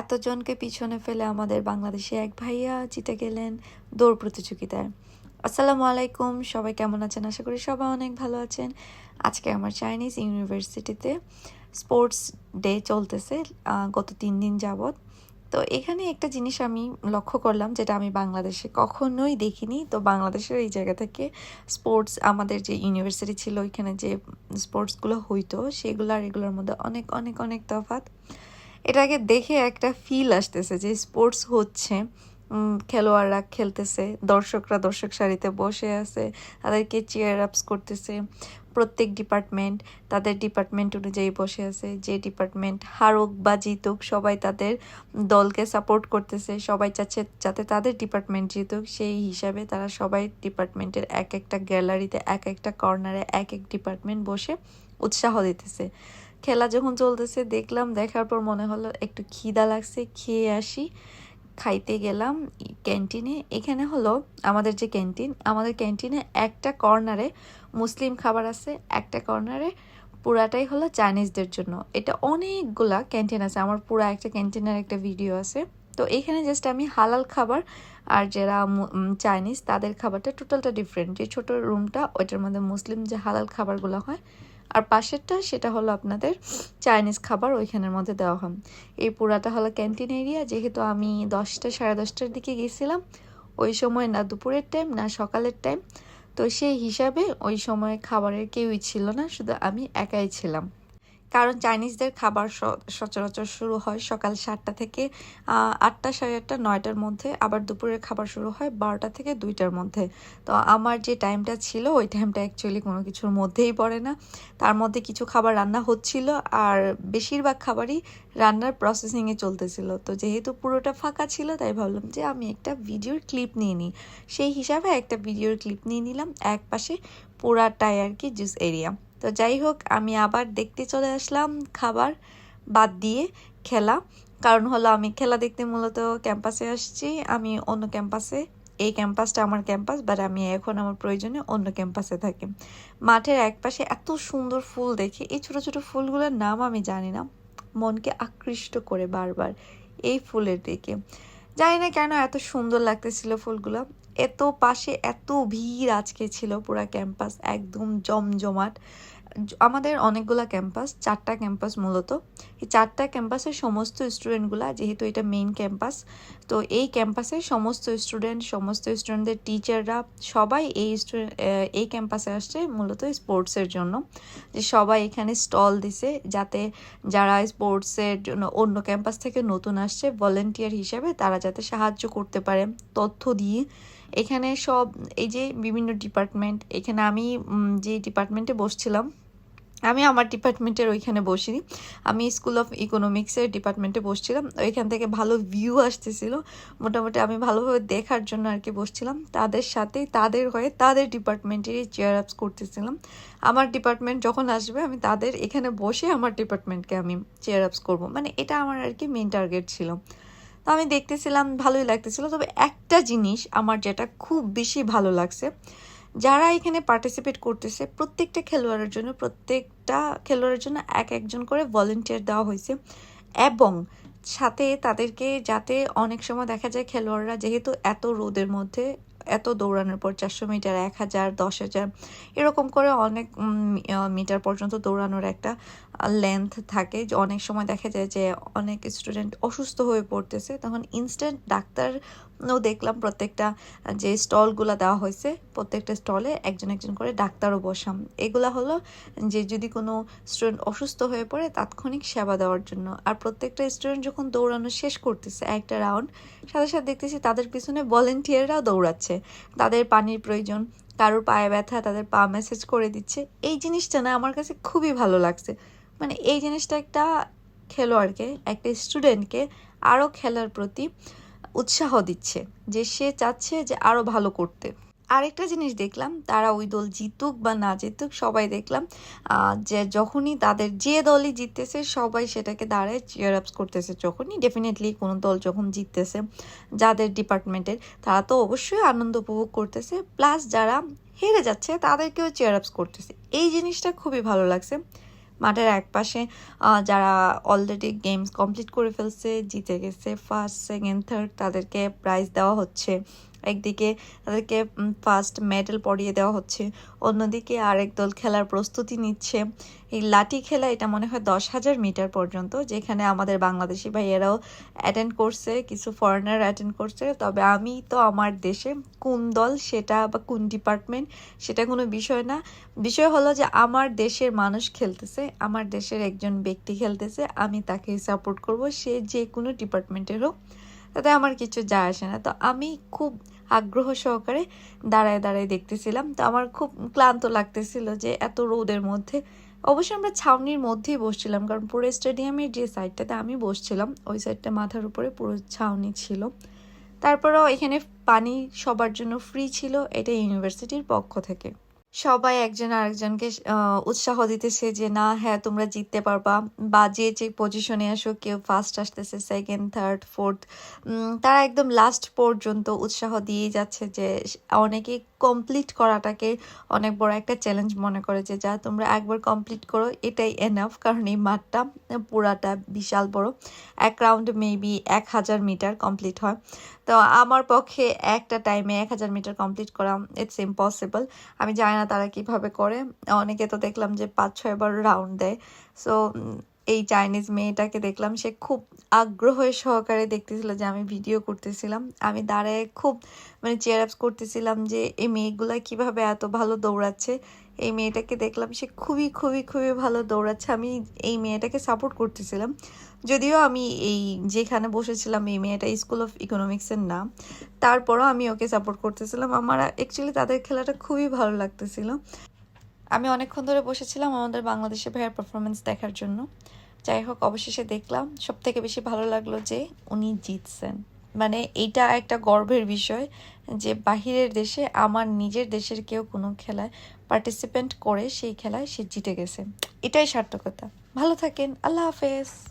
এতজনকে পিছনে ফেলে আমাদের বাংলাদেশে এক ভাইয়া জিতে গেলেন দৌড় প্রতিযোগিতায়। আসসালামু আলাইকুম, সবাই কেমন আছেন? আশা করি সবাই অনেক ভালো আছেন। আজকে আমার চাইনিজ ইউনিভার্সিটিতে স্পোর্টস ডে চলতেছে গত তিন দিন যাবৎ। তো এখানে একটা জিনিস আমি লক্ষ্য করলাম যেটা আমি বাংলাদেশে কখনোই দেখিনি। তো বাংলাদেশের এই জায়গা থেকে স্পোর্টস আমাদের যে ইউনিভার্সিটি ছিল, ওইখানে যে স্পোর্টসগুলো হইতো, সেগুলো আর এগুলোর মধ্যে অনেক অনেক অনেক তফাৎ। এটাকে দেখে একটা ফিল আসতেছে যে স্পোর্টস হচ্ছে। খেলোয়াড়রা খেলতেছে, দর্শকরা দর্শক সারিতে বসে আছে, তাদেরকে চেয়ার আপস করতেছে। প্রত্যেক ডিপার্টমেন্ট তাদের ডিপার্টমেন্ট অনুযায়ী বসে আছে, যে ডিপার্টমেন্ট হারুক বা জিতুক সবাই তাদের দলকে সাপোর্ট করতেছে। সবাই চাচ্ছে যাতে তাদের ডিপার্টমেন্ট জিতুক, সেই হিসাবে তারা সবাই ডিপার্টমেন্টের এক একটা গ্যালারিতে এক একটা কর্নারে এক এক ডিপার্টমেন্ট বসে উৎসাহ দিতেছে। খেলা যখন চলতেছে, দেখলাম, দেখার পর মনে হলো একটু খিদা লাগছে, খেয়ে আসি। খাইতে গেলাম ক্যান্টিনে। এখানে হলো আমাদের যে ক্যান্টিন, আমাদের ক্যান্টিনে একটা কর্নারে মুসলিম খাবার আছে, একটা কর্নারে পুরাটাই হলো চাইনিজদের জন্য। এটা অনেকগুলা ক্যান্টিন আছে, আমার পুরা একটা ক্যান্টিনের একটা ভিডিও আছে। তো এখানে জাস্ট আমি হালাল খাবার আর যারা চাইনিজ, তাদের খাবারটা টোটালটা ডিফারেন্ট যে ছোট রুমটা ওইটার মধ্যে মুসলিম যে হালাল খাবারগুলো হয় আর পাশেরটা সেটা হলো আপনাদের চাইনিজ খাবার ওইখানের মধ্যে দেওয়া হয়। এই পুরাটা হলো ক্যান্টিন এরিয়া, যেহেতু আমি দশটা, সাড়ে দশটার দিকে গেছিলাম, ওই সময় না দুপুরের টাইম না সকালের টাইম তো সেই হিসাবে ওই সময় খাবারের কেউই ছিল না, শুধু আমি একাই ছিলাম। কারণ চাইনিজদের খাবার সচরাচর শুরু হয় সকাল সাতটা থেকে আটটা সাড়ে আটটা, নয়টার মধ্যে। আবার দুপুরের খাবার শুরু হয় বারোটা থেকে দুইটার মধ্যে। তো আমার যে টাইমটা ছিল, ওই টাইমটা অ্যাকচুয়ালি কোনো কিছুর মধ্যেই পড়ে না। তার মধ্যে কিছু খাবার রান্না হচ্ছিল আর বেশিরভাগ খাবারই রান্নার প্রসেসিংয়ে চলতেছিল। তো যেহেতু পুরোটা ফাঁকা ছিল, তাই ভাবলাম যে আমি একটা ভিডিওর ক্লিপ নিয়ে নিই। সেই হিসাবে একটা ভিডিওর ক্লিপ নিয়ে নিলাম। এক পাশে পুরাটাই আর কি জুস এরিয়া তো যাই হোক, আমি আবার দেখতে চলে আসলাম খাবার বাদ দিয়ে খেলা। কারণ হলো, আমি খেলা দেখতে মূলত ক্যাম্পাসে আসছি। আমি অন্য ক্যাম্পাসে, এই ক্যাম্পাসটা আমার ক্যাম্পাস বাট আমি এখন আমার প্রয়োজনে অন্য ক্যাম্পাসে থাকি। মাঠের একপাশে এত সুন্দর ফুল দেখি। এই ছোট ছোট ফুলগুলোর নাম আমি জানি না। মনকে আকৃষ্ট করে বারবার এই ফুলের দিকে। জানি না কেন এত সুন্দর লাগতেছিল ফুলগুলো। এত পাশে এত ভিড় আজকে ছিল পুরা ক্যাম্পাস, একদম জমজমাট। আমাদের অনেকগুলা ক্যাম্পাস, চারটা ক্যাম্পাস মূলত। এই চারটা ক্যাম্পাসের সমস্ত স্টুডেন্টগুলা, যেহেতু এটা মেইন ক্যাম্পাস, তো এই ক্যাম্পাসের সমস্ত স্টুডেন্ট, সমস্ত স্টুডেন্টদের টিচাররা সবাই এই স্টুডেন্ট এই ক্যাম্পাসে আসছে মূলত স্পোর্টসের জন্য। যে সবাই এখানে স্টল দিছে যাতে যারা স্পোর্টসের জন্য অন্য ক্যাম্পাস থেকে নতুন আসছে ভলেন্টিয়ার হিসেবে তারা যাতে সাহায্য করতে পারে, তথ্য দিয়ে এখানে সব, এই যে বিভিন্ন ডিপার্টমেন্ট এখানে আমি যে ডিপার্টমেন্টে বসছিলাম, আমি আমার ডিপার্টমেন্টের ওইখানে বসিনি। আমি স্কুল অফ ইকোনমিক্সের ডিপার্টমেন্টে বসছিলাম। ওইখান থেকে ভালো ভিউ আসতেছিল। মোটামুটি আমি ভালোভাবে দেখার জন্য আর কি বসছিলাম। তাদের সাথে, তাদের হয়ে তাদের ডিপার্টমেন্টেরই চেয়ার আপস করতেছিলাম। আমার ডিপার্টমেন্ট যখন আসবে, আমি তাদের এখানে বসে আমার ডিপার্টমেন্টকে আমি চেয়ার আপস করব। মানে এটা আমার আর কি মেন টার্গেট ছিল। তো আমি দেখতেছিলাম, ভালোই লাগতেছিল। তবে একটা জিনিস আমার যেটা খুব বেশি ভালো লাগছে, যারা এখানে পার্টিসিপেট করতেছে, প্রত্যেকটা খেলোয়াড়ের জন্য, প্রত্যেকটা খেলোয়াড়ের জন্য এক একজন করে ভলেন্টিয়ার দেওয়া হয়েছে এবং সাথে তাদেরকে যাতে অনেক সময় দেখা যায় খেলোয়াড়রা যেহেতু এত রোদের মধ্যে এত দৌড়ানোর পর চারশো মিটার, এক হাজার, দশ হাজার, এরকম করে অনেক মিটার পর্যন্ত দৌড়ানোর একটা লেন্থ থাকে। যে অনেক সময় দেখা যায় যে অনেক স্টুডেন্ট অসুস্থ হয়ে পড়তেছে, তখন ইনস্ট্যান্ট ডাক্তারও দেখলাম প্রত্যেকটা, যে স্টলগুলো দেওয়া হয়েছে, প্রত্যেকটা স্টলে একজন একজন করে ডাক্তারও বসাম। এগুলা হলো যে যদি কোনো স্টুডেন্ট অসুস্থ হয়ে পড়ে, তাৎক্ষণিক সেবা দেওয়ার জন্য। আর প্রত্যেকটা স্টুডেন্ট যখন দৌড়ানো শেষ করতেছে একটা রাউন্ড সাথে সাথে দেখতেছি তাদের পিছনে ভলেন্টিয়াররাও দৌড়াচ্ছে। তাদের পানির প্রয়োজন, কারোর পায়ে ব্যথা, তাদের পা মেসেজ করে দিচ্ছে, এই জিনিসটা না আমার কাছে খুবই ভালো লাগছে। মানে এই জিনিসটা একটা খেলোয়াড়কে, একটা স্টুডেন্টকে আরও খেলার প্রতি উৎসাহ দিচ্ছে যে সে চাচ্ছে যে আরও ভালো করতে। আরেকটা জিনিস দেখলাম, তারা ওই দল জিতুক বা না জিতুক সবাই দেখলাম যে যখনই তাদের যে দলই জিততেছে সবাই সেটাকে দাঁড়ায় চেয়ার আপস করতেছে যখনই। ডেফিনেটলি কোনো দল যখন জিততেছে যাদের ডিপার্টমেন্টের তারা তো অবশ্যই আনন্দ উপভোগ করতেছে। প্লাস যারা হেরে যাচ্ছে তাদেরকেও চেয়ার আপস করতেছে। এই জিনিসটা খুবই ভালো লাগছে। মাঠের একপাশে যারা অলরেডি গেমস কমপ্লিট করে ফেলছে, জিতে গেছে ফার্স্ট সেকেন্ড থার্ড তাদেরকে প্রাইজ দেওয়া হচ্ছে। একদিকে তাদেরকে ফার্স্ট মেডেল পরিয়ে দেওয়া হচ্ছে, অন্যদিকে আরেক দল খেলার প্রস্তুতি নিচ্ছে। এই লাঠি খেলা এটা মনে হয় দশ হাজার মিটার পর্যন্ত, যেখানে আমাদের বাংলাদেশি ভাইয়েরাও অ্যাটেন্ড করছে, কিছু ফরেনার অ্যাটেন্ড করছে। তবে আমি তো আমার দেশে কোন দল সেটা বা কোন ডিপার্টমেন্ট সেটা কোনো বিষয় না। বিষয় হলো যে আমার দেশের মানুষ খেলতেছে, আমার দেশের একজন ব্যক্তি খেলতেছে, আমি তাকে সাপোর্ট করব, সে যে কোনো ডিপার্টমেন্টের হোক। তাতে আমার কিছু যায় আসে না। তো আমি খুব আগ্রহ সহকারে দাঁড়ায় দাঁড়ায় দেখতেছিলাম। তো আমার খুব ক্লান্ত লাগতেছিল যে এত রোদের মধ্যে। অবশ্যই আমরা ছাউনির মধ্যেই বসছিলাম, কারণ পুরো স্টেডিয়ামের যে সাইডটাতে আমি বসছিলাম, ওই সাইডটা মাথার উপরে পুরো ছাউনি ছিল। তারপরেও এখানে পানি সবার জন্য ফ্রি ছিল এটা ইউনিভার্সিটির পক্ষ থেকে। সবাই একজন আরেকজনকে উৎসাহ দিতেছে যে, না হ্যাঁ তোমরা জিততে পারবা। বা যে যে পজিশনে আসো, কেউ ফার্স্ট আসতেছে সেকেন্ড থার্ড ফোর্থ তারা একদম লাস্ট পর্যন্ত উৎসাহ দিয়ে যাচ্ছে যে অনেকে কমপ্লিট করাটাকে অনেক বড় একটা চ্যালেঞ্জ মনে করে যে, যা, তোমরা একবার কমপ্লিট করো, এটাই এনাফ কারণ এই মাঠটা, পুরাটা বিশাল বড়। এক রাউন্ড মেবি এক হাজার মিটার কমপ্লিট হয়। তো আমার পক্ষে একটা টাইমে এক হাজার মিটার কমপ্লিট করা ইটস ইম্পসিবল আমি জানি না তারা কীভাবে করে। অনেকে তো দেখলাম যে পাঁচ ছয়বার রাউন্ড দেয়। সো এই চাইনিজ মেয়েটাকে দেখলাম, সে খুব আগ্রহের সহকারে দেখতেছিল যে আমি ভিডিও করতেছিলাম। আমি দাঁড়ায় খুব মানে চেয়ার আপস করতেছিলাম যে এই মেয়েগুলা কীভাবে এত ভালো দৌড়াচ্ছে। এই মেয়েটাকে দেখলাম সে খুবই খুবই খুবই ভালো দৌড়াচ্ছে। আমি এই মেয়েটাকে সাপোর্ট করতেছিলাম। যদিও আমি এই যেখানে বসেছিলাম, এই মেয়েটা স্কুল অফ ইকোনমিক্সের না তারপরও আমি ওকে সাপোর্ট করতেছিলাম। আমার অ্যাকচুয়ালি তাদের খেলাটা খুবই ভালো লাগতেছিল। আমি অনেকক্ষণ ধরে বসেছিলাম আমাদের বাংলাদেশের ভাইয়ের পারফরমেন্স দেখার জন্য। যাই হোক, অবশেষে দেখলাম। সব থেকে বেশি ভালো লাগল যে উনি জিতছেন। মানে এটা একটা গর্বের বিষয় যে বাহিরের দেশে আমার নিজের দেশের কেউ কোনো খেলায় পার্টিসিপেন্ট করে সেই খেলায় সে জিতে গেছে। এটাই সার্থকতা। ভালো থাকেন। আল্লাহ হাফেজ।